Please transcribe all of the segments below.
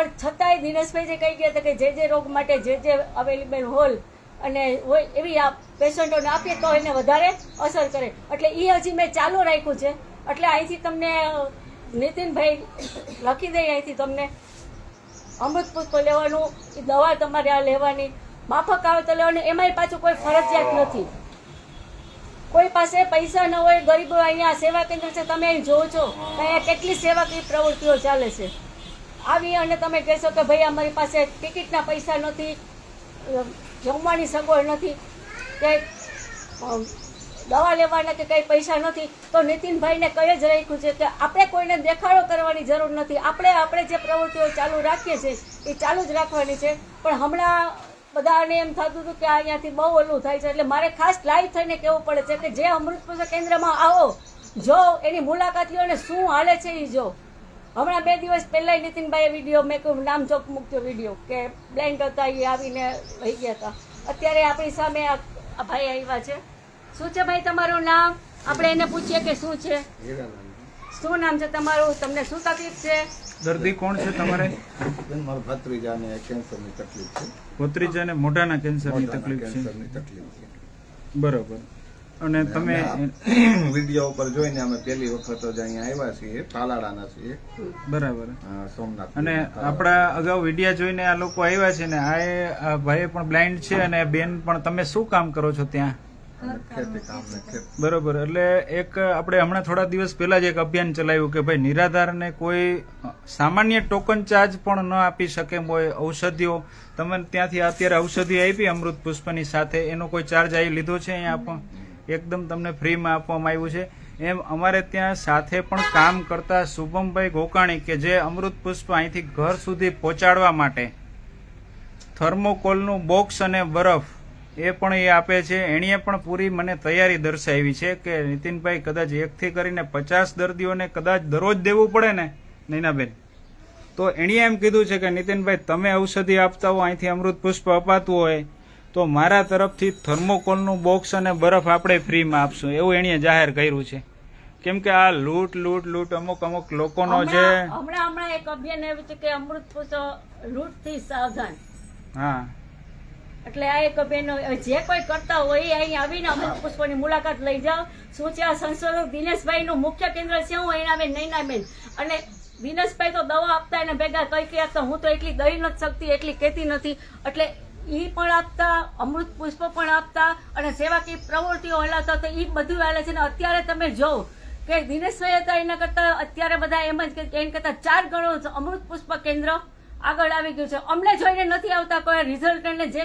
પણ છતાંય દિનેશભાઈ જે કહી ગયા હતા કે જે જે રોગ માટે જે જે અવેલેબલ હોલ અને હોય એવી આ પેશન્ટોને આપીએ તો એને વધારે અસર કરે. એટલે એ હજી મેં ચાલુ રાખ્યું છે. એટલે અહીંથી તમને, નીતિનભાઈ લખી દઈ અહીંથી તમને. અમૃત પુષ્પ લેવાનું એ દવા તમારે આ લેવાની. માફક આવે તો લેવાનું. એમાંય પાછું કોઈ ફરજિયાત નથી. કોઈ પાસે પૈસા ન હોય, ગરીબો અહીંયા સેવા કેન્દ્ર છે, તમે અહીં જોવો છો. અહીંયા કેટલી સેવાકીય પ્રવૃત્તિઓ ચાલે છે. આવી અને તમે કહેશો કે ભાઈ અમારી પાસે ટિકિટના પૈસા નથી જમવાની સગવડ નથી, કે દવા લેવાના કે કંઈ પૈસા નથી, તો નીતિનભાઈને કહી જ રાખ્યું છે કે આપણે કોઈને દેખાડો કરવાની જરૂર નથી. આપણે આપણે જે પ્રવૃત્તિઓ ચાલુ રાખીએ છીએ, એ ચાલુ જ રાખવાની છે. પણ હમણાં બધાને એમ થતું હતું કે અહીંયાથી બહુ ઓલું થાય છે. એટલે મારે ખાસ લાઈવ થઈને કહેવું પડે છે કે જે અમૃત પુષ્પ કેન્દ્રમાં આવો, જો એની મુલાકાતીઓને શું હાલે છે એ જો. હમણાં બે દિવસ પહેલા નીતિનભાઈએ વીડિયો મેં કહ્યું નામ ચોક મૂક્યો વીડિયો કે બ્લાઇન્ડ હતા એ આવીને વહી ગયા હતા. અત્યારે આપણી સામે આ ભાઈ આવ્યા છે. શું છે ભાઈ તમારું નામ? આપણે એને પૂછીએ કે શું છે? શું નામ છે તમારું? તમને શું તકલીફ છે? દર્દી કોણ છે તમારે? મારા ભત્રીજાને કેન્સરની તકલીફ છે. ભત્રીજાને મોઢાના કેન્સરની તકલીફ છે. બરોબર. અને તમે વીડિયો ઉપર જોઈને અમે પહેલી વખત જ અહીંયા આવ્યા છીએ પાલાડાના છીએ. બરાબર. સોમનાથ અને આપણા અગાઉ વિડીયા જોઈને આ લોકો આવ્યા છે ને આ ભાઈ પણ બ્લાઇન્ડ છે અને બેન પણ તમે શું કામ કરો છો ત્યાં? બરોબર એટલે એક આપણે હમણાં થોડા દિવસ પહેલા જ એક અભિયાન ચલાવ્યું કે ભાઈ નિરાધારને કોઈ સામાન્ય ટોકન ચાર્જ પણ ન આપી શકે એમ હોય ઔષધિઓ. તમે ત્યાંથી અત્યારે ઔષધિ આપી અમૃત પુષ્પની સાથે એનો કોઈ ચાર્જ આવી લીધો છે અહીંયા આપો? એકદમ તમને ફ્રીમાં આપવામાં આવ્યું છે. એમ અમારે ત્યાં સાથે પણ કામ કરતા શુભમભાઈ ગોકાણી કે જે અમૃત પુષ્પ અહીંથી ઘર સુધી પહોંચાડવા માટે થર્મોકોલનું બોક્સ અને બરફ એ પણ એ આપે છે. એણીએ પણ પૂરી મને તૈયારી દર્શાવી છે કે નીતિનભાઈ કદાચ એકથી કરીને પચાસ દર્દીઓને કદાચ દરરોજ દેવું પડે ને, નૈનાબેન? તો એણીએ એમ કીધું છે કે નીતિનભાઈ, તમે ઔષધિ આપતા હો, અહીંથી અમૃત પુષ્પ અપાતું હોય તો મારા તરફથી થર્મોકોલનું બોક્સ અને બરફ આપણે ફ્રીમાં આપશું. એવું એણે જાહેર કર્યું છે. કેમ કે આ લૂંટ લૂંટ લૂંટ અમુક અમુક લોકોનો છે. હમણાં હમણાં એક અભિયાન આવ્યું છે કે અમૃત પુષ્પ લૂંટથી સાવધાન હા. એટલે આ એક અભિયાન જે કોઈ કરતા હોય એ અહીં આવીને અમૃત પુષ્પોની મુલાકાત લઈ જાઓ. શું છે આ સંશોધક દિનેશભાઈનું મુખ્ય કેન્દ્ર છે. હું એના બેન. નૈનાબેન અને દિનેશભાઈ તો દવા આપતા એને ભેગા કઈ કહ્યા આપતા હું તો એટલી દઈ નથી શકતી એટલી કહેતી નથી. એટલે ઈ પણ આપતા, અમૃત પુષ્પ પણ આપતા અને સેવાકીય પ્રવૃત્તિઓ હલાવતા. તો એ બધું હાલે છે ને અત્યારે તમે જોવો કે દિનેશભાઈ હતા એના કરતા અત્યારે બધા એમ જ કે એના કરતા ચાર ગણો અમૃત પુષ્પ કેન્દ્ર આગળ આવી ગયું છે. અમને જોઈને નથી આવતા કોઈ રિઝલ્ટ એને જે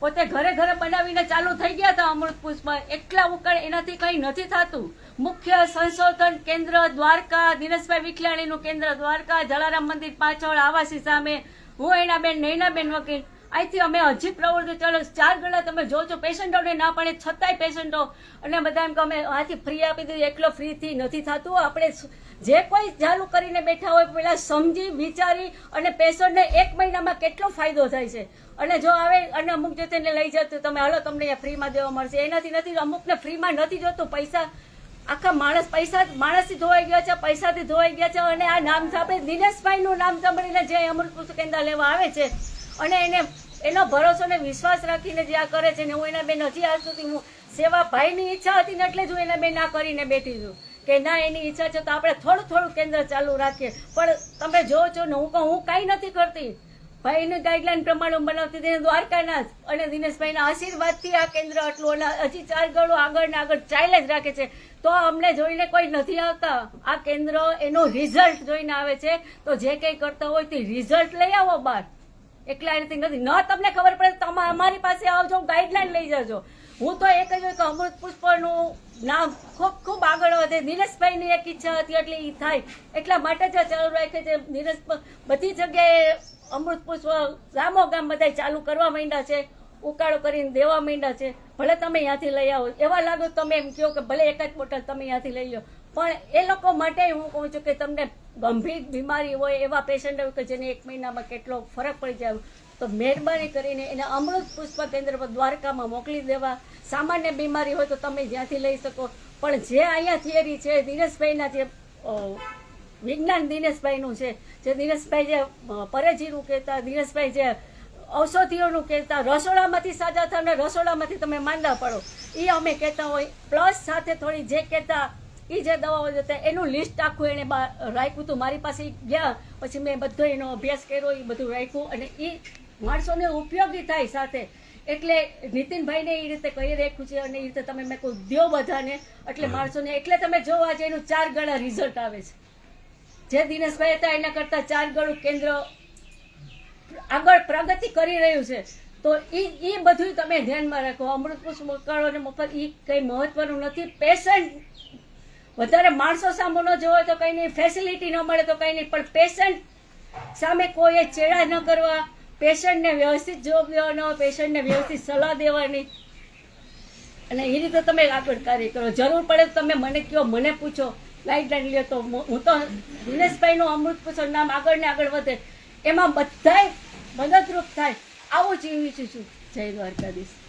પોતે ઘરે ઘરે બનાવીને ચાલુ થઈ ગયા હતા અમૃત પુષ્પ. એટલા ઉકાળ એનાથી કંઈ નથી થતું. મુખ્ય સંશોધન કેન્દ્ર દ્વારકા, દિનેશભાઈ વિખલાણીનું કેન્દ્ર દ્વારકા, જલારામ મંદિર પાછળ આવાસી સામે હું એના બેન, નૈનાબેન વકીલ. અહીંથી અમે હજી પ્રવૃત્તિ ચાલો ચાર ગણા તમે જોજો પેશન્ટોને ના પાડે છતાંય પેશન્ટો અને બધા એમ કે અમે આથી ફ્રી આપી દીધું, એકલો ફ્રીથી નથી થતું. આપણે જે કોઈ ચાલુ કરીને બેઠા હોય પહેલાં સમજી, વિચારી અને પેશન્ટને એક મહિનામાં કેટલો ફાયદો થાય છે. અને જો આવે અને અમુક જો તેને લઈ જતું તમે, હાલો, તમને અહીંયા ફ્રીમાં દેવા મળશે. એનાથી નથી, અમુકને ફ્રીમાં નથી જોતું. પૈસા આખા માણસ પૈસા માણસથી ધોવાઈ ગયા છે, પૈસાથી ધોવાઈ ગયા છે. અને આ નામ સાંભળી દિનેશભાઈનું નામ સાંભળીને જે અમૃત પુસ્તક કેન્દ્ર લેવા આવે છે અને એને, એનો ભરોસો ને વિશ્વાસ રાખીને જે આ કરે છે ને હું એના બેન હજી આજ સુધી હું સેવા ભાઈની ઈચ્છા હતી ને એટલે જ હું એના બેન આ કરીને બેઠી છું. કે ના, એની ઈચ્છા છે તો આપણે થોડું થોડું કેન્દ્ર ચાલુ રાખીએ. પણ તમે જોવો છો ને હું કહું, હું કાંઈ નથી કરતી. ભાઈની ગાઈડલાઈન પ્રમાણે હું બનાવતી હતી દ્વારકાના અને દિનેશભાઈના આશીર્વાદથી આ કેન્દ્ર આટલું અને હજી ચાર ગળું આગળ ને આગળ ચાલે જ રાખે છે. તો અમને જોઈને કોઈ નથી આવતા. આ કેન્દ્ર એનું રિઝલ્ટ જોઈને આવે છે. તો જે કંઈ કરતા હોય તે રિઝલ્ટ લઈ આવો બહાર. એકલા રીતે નથી. ન તમને ખબર પડે તમે અમારી પાસે આવજો ગાઈડલાઈન લઈ જજો. હું તો એક જ કે અમૃત પુષ્પનું નામ ખૂબ ખૂબ આગળ વધે. નીરજભાઈની એક ઈચ્છા હતી, એટલે એ થાય. એટલા માટે જ ચાલુ રાખે છે. નીરજ બધી જગ્યાએ અમૃત પુષ્પ ગામો ગામ બધા ચાલુ કરવા માંડ્યા છે, ઉકાળો કરીને દેવા માંડ્યા છે. ભલે તમે અહીંયાથી લઈ આવો. એવા લાગો તમે એમ કહો કે ભલે એક જ બોટલ તમે અહીંયાથી લઈ લો. પણ એ લોકો માટે હું કહું છું કે તમને ગંભીર બીમારી હોય એવા પેશન્ટ હોય કે જેને એક મહિનામાં કેટલો ફરક પડી જાય, તો મહેરબાની કરીને એને અમૃત પુષ્પ કેન્દ્ર પર દ્વારકામાં મોકલી દેવા. સામાન્ય બીમારી હોય તો તમે જ્યાંથી લઈ શકો. પણ જે અહીંયા થિયરી છે, દિનેશભાઈના જે વિજ્ઞાન દિનેશભાઈનું છે, જે દિનેશભાઈ જે પરેજીનું કહેતા, દિનેશભાઈ જે ઔષધિઓનું કહેતા, રસોડામાંથી સાજા થાય રસોડામાંથી તમે માંદા પડો. એ અમે કહેતા હોય. પ્લસ સાથે થોડી જે કહેતા એ જે દવાઓ જતા એનું લિસ્ટ આખું એને રાખ્યું હતું મારી પાસે ગયા પછી મેં બધો એનો અભ્યાસ કર્યો એ બધું રાખ્યું. અને એ માણસોને ઉપયોગી થાય સાથે. એટલે નીતિનભાઈને એ રીતે કહી રાખ્યું છે અને એ રીતે તમે મેં કોઈ દ્યો બધાને. એટલે માણસોને એટલે તમે જોવા આજે એનું ચાર ગણા રિઝલ્ટ આવે છે. જે દિનેશભાઈ હતા એના કરતાં ચાર ગણું કેન્દ્ર આગળ પ્રગતિ કરી રહ્યું છે. તો એ એ બધું તમે ધ્યાનમાં રાખો. અમૃત પુષ્પ મકાળો અને મફત એ કંઈ મહત્વનું નથી. પેશન્ટ વધારે માણસો સામે ન જોવો તો કંઈ નહીં ફેસિલિટી ન મળે તો કંઈ નહીં, પણ પેશન્ટ સામે કોઈએ ચેડા ન કરવા પેશન્ટને વ્યવસ્થિત જોબ દેવાનો પેશન્ટને વ્યવસ્થિત સલાહ દેવાની. અને એ રીતે તમે આગળ કાર્ય કરો. જરૂર પડે તો તમે મને કહો મને પૂછો. ગાઈડલાઈન લ્યો તો હું તો દિનેશભાઈનું અમૃત પૂછો, નામ આગળ ને આગળ વધે. એમાં બધાય મદદરૂપ થાય. આવું જ ઈચ્છું છું. જય દ્વારકાધીશ.